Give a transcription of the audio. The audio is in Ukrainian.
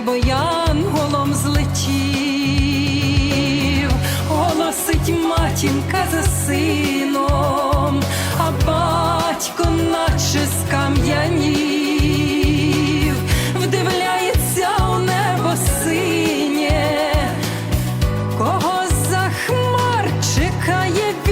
небо янголом злетів, голосить матінка за сином, а батько наче скам'янів, вдивляється у небо синє, кого за хмар чекає.